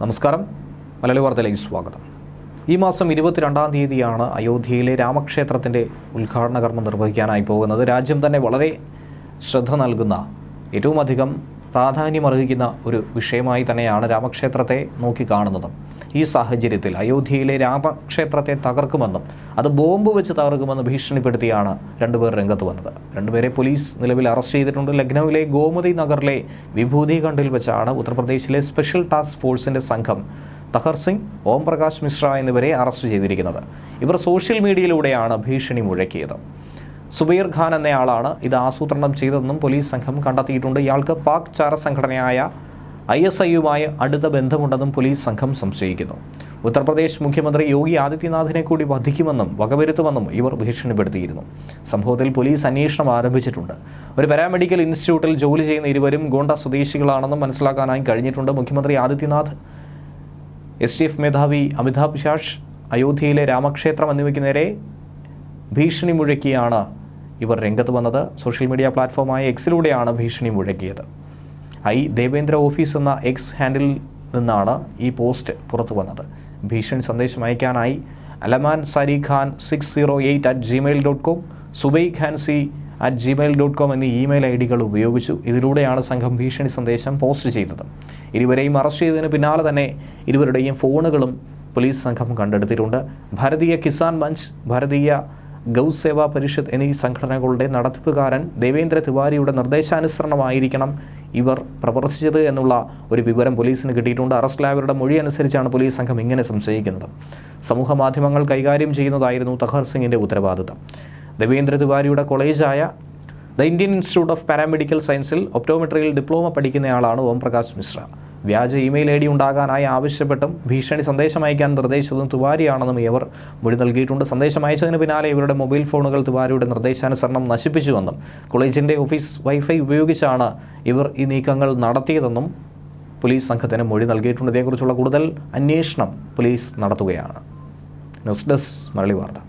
നമസ്കാരം. മലയാളി വാർത്തയിലേക്ക് സ്വാഗതം. ഈ മാസം ഇരുപത്തിരണ്ടാം തീയതിയാണ് അയോധ്യയിലെ രാമക്ഷേത്രത്തിന്റെ ഉദ്ഘാടന കർമ്മം നിർവഹിക്കാനായി പോകുന്നത്. രാജ്യം തന്നെ വളരെ ശ്രദ്ധ നൽകുന്ന ഏറ്റവും അധികം പ്രാധാന്യമർഹിക്കുന്ന ഒരു വിഷയമായി തന്നെയാണ് രാമക്ഷേത്രത്തെ നോക്കിക്കാണുന്നത് ഈ സാഹചര്യത്തിൽ അയോധ്യയിലെ രാമക്ഷേത്രത്തെ തകർക്കുമെന്നും അത് ബോംബ് വെച്ച് തകർക്കുമെന്ന് ഭീഷണിപ്പെടുത്തിയാണ് രണ്ടുപേർ രംഗത്ത് വന്നത്. രണ്ടുപേരെ പോലീസ് നിലവിൽ അറസ്റ്റ് ചെയ്തിട്ടുണ്ട്. ലക്നൌവിലെ ഗോമതി നഗറിലെ വിഭൂതി കണ്ടിൽ വെച്ചാണ് ഉത്തർപ്രദേശിലെ സ്പെഷ്യൽ ടാസ്ക് ഫോഴ്സിന്റെ സംഘം തഹർ സിംഗ് ഓം പ്രകാശ് മിശ്ര എന്നിവരെ അറസ്റ്റ് ചെയ്തിരിക്കുന്നത്. ഇവർ സോഷ്യൽ മീഡിയയിലൂടെയാണ് ഭീഷണി മുഴക്കിയത്. സുബൈർ ഖാൻ എന്നയാളാണ് ഇത് ആസൂത്രണം ചെയ്തതെന്നും പോലീസ് സംഘം കണ്ടെത്തിയിട്ടുണ്ട്. ഇയാൾക്ക് പാക് ചാര സംഘടനയായ ഐ എസ് ഐയുമായി അടുത്ത ബന്ധമുണ്ടെന്നും പോലീസ് സംഘം സംശയിക്കുന്നു. ഉത്തർപ്രദേശ് മുഖ്യമന്ത്രി യോഗി ആദിത്യനാഥിനെ കൂടി വധിക്കുമെന്നും വകവരുത്തുമെന്നും ഇവർ ഭീഷണിപ്പെടുത്തിയിരുന്നു. സംഭവത്തിൽ പോലീസ് അന്വേഷണം ആരംഭിച്ചിട്ടുണ്ട്. ഒരു പാരാമെഡിക്കൽ ഇൻസ്റ്റിറ്റ്യൂട്ടിൽ ജോലി ചെയ്യുന്ന ഇരുവരും ഗോണ്ട സ്വദേശികളാണെന്നും മനസ്സിലാക്കാനായി കഴിഞ്ഞിട്ടുണ്ട് മുഖ്യമന്ത്രി ആദിത്യനാഥ്. എസ് ഡി എഫ് മേധാവി അമിതാഭ് ഷാഷ് അയോധ്യയിലെ രാമക്ഷേത്രം എന്നിവയ്ക്ക് നേരെ ഭീഷണി മുഴക്കിയാണ് ഇവർ രംഗത്ത് വന്നത്. സോഷ്യൽ മീഡിയ പ്ലാറ്റ്ഫോമായ എക്സിലൂടെയാണ് ഭീഷണി മുഴക്കിയത്. ഐ ദേവേന്ദ്ര ഓഫീസ് എന്ന എക്സ് ഹാൻഡിൽ നിന്നാണ് ഈ പോസ്റ്റ് പുറത്തു വന്നത്. ഭീഷണി സന്ദേശം അയക്കാനായി അലമാൻ സരി Khan six zero eight at Gmail dot com സുബൈ Khan C at Gmail dot com എന്നീ ഇമെയിൽ ഐ ഡികൾ ഉപയോഗിച്ചു ഇതിലൂടെയാണ് സംഘം ഭീഷണി സന്ദേശം പോസ്റ്റ് ചെയ്തത്. ഇരുവരെയും അറസ്റ്റ് ചെയ്തതിന് പിന്നാലെ തന്നെ ഇരുവരുടെയും ഫോണുകളും പോലീസ് സംഘം കണ്ടെടുത്തിട്ടുണ്ട്. ഭാരതീയ കിസാൻ മഞ്ച് ഭാരതീയ ഗൗ സേവാ പരിഷത്ത് എന്നീ സംഘടനകളുടെ നടത്തിപ്പുകാരൻ ദേവേന്ദ്ര തിവാരിയുടെ നിർദ്ദേശാനുസരണമായിരിക്കണം ഇവർ പ്രവർത്തിച്ചത് എന്നുള്ള ഒരു വിവരം പോലീസിന് കിട്ടിയിട്ടുണ്ട്. അറസ്റ്റിലായവരുടെ മൊഴി അനുസരിച്ചാണ് പോലീസ് സംഘം ഇങ്ങനെ സംശയിക്കുന്നത്. സമൂഹ മാധ്യമങ്ങൾ കൈകാര്യം ചെയ്യുന്നതായിരുന്നു തഹർ സിംഗിന്റെ ഉത്തരവാദിത്തം. ദേവേന്ദ്ര തിവാരിയുടെ കോളേജായ the Indian Institute of paramedical സയൻസിൽ ഒപ്റ്റോമെട്രിയിൽ ഡിപ്ലോമ പഠിക്കുന്നയാളാണ് ഓം പ്രകാശ് മിശ്ര. വ്യാജ ഇമെയിൽ ഐ ഡി ഉണ്ടാകാനായി ആവശ്യപ്പെട്ടും ഭീഷണി സന്ദേശം അയക്കാൻ നിർദ്ദേശിച്ചതും തിവാരിയാണെന്നും ഇവർ മൊഴി നൽകിയിട്ടുണ്ട്. സന്ദേശം അയച്ചതിന് പിന്നാലെ ഇവരുടെ മൊബൈൽ ഫോണുകൾ തിവാരിയുടെ നിർദ്ദേശാനുസരണം നശിപ്പിച്ചുവെന്നും കോളേജിന്റെ ഓഫീസ് വൈഫൈ ഉപയോഗിച്ചാണ് ഇവർ ഈ നീക്കങ്ങൾ നടത്തിയതെന്നും പോലീസ് സംഘത്തിന് മൊഴി നൽകിയിട്ടുണ്ട്. ഇതേക്കുറിച്ചുള്ള കൂടുതൽ അന്വേഷണം പോലീസ് നടത്തുകയാണ്. ന്യൂസ് ഡെസ്ക് മരളി വാർത്ത.